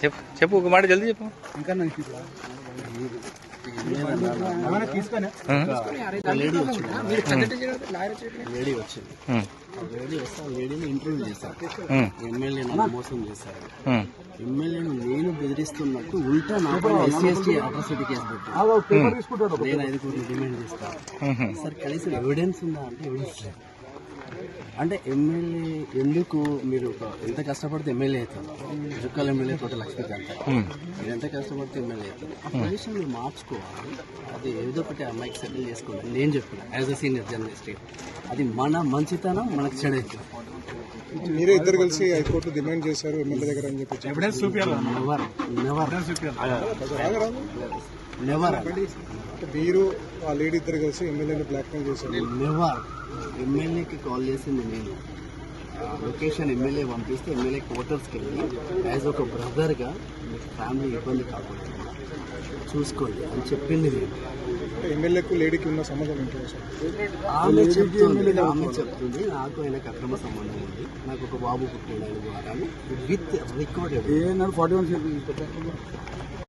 చెప్పు చెప్పు ఒక మాట జల్దీ చెప్పు. ఇంకా? లేడీ వచ్చింది లేడీ వచ్చింది. ఉమ్, ఆ. లేడీ వస్తే ఆ లేడీని ఇంటర్వ్యూ చేశారు. మోసం చేశారు. ఎమ్మెల్యేను నేను బెదిరిస్తున్నట్టు ఉల్టా నాకు ఎస్సీ ఎస్టీ అట్రాసిటీ కేసు పెట్టి నేను డిమాండ్ చేస్తాను సార్ కనీసం ఎవిడెన్స్ ఉందా అంటే ఎవిడెన్స్ లేదు. అంటే ఎమ్మెల్యే ఎందుకు మీరు ఎంత కష్టపడితే ఎమ్మెల్యే అవుతారు? జుక్కల ఎమ్మెల్యే తోట లక్ష్మీకాంత్. మీరు ఎంత కష్టపడితే ఎమ్మెల్యే అవుతారు? ఆ పొజిషన్ మీరు మార్చుకోవాలి. అది ఏదో ఒకటి అమ్మాయికి సెటిల్ చేసుకోవాలి. నేను చెప్పిన యాజ్ అ సీనియర్ జర్నలిస్ట్ అది మన మంచితనం మనకు చెడైతుంది మీరే ఇద్దరు కలిసి హైకోర్టు డిమాండ్ చేశారు ఎమ్మెల్యే దగ్గర అని చెప్పి ఎవిడెన్స్ మీరు ఆ లేడీ ఇద్దరు కలిసి ఎమ్మెల్యేని బ్లాక్మెయిల్ చేశారు. నెవర్ ఎమ్మెల్యేకి కాల్ చేసింది నేను. లొకేషన్ ఎమ్మెల్యే పంపిస్తే ఎమ్మెల్యే క్వార్టర్స్కి వెళ్ళి యాజ్ ఒక బ్రదర్గా ఫ్యామిలీ ఇబ్బంది కాకూడదు. చూసుకోండి. అని చెప్పింది నేను. ఎమ్మెల్యేకు లేడీకి ఉన్న సంబంధం ఏంటో ఆమె చెప్తుంది. ఆమె చెప్తుంది. నాకు ఆయనకు అక్రమ సంబంధం ఉంది. నాకు ఒక బాబు ఆయన ద్వారా విత్ రికార్డెడ్. Forty one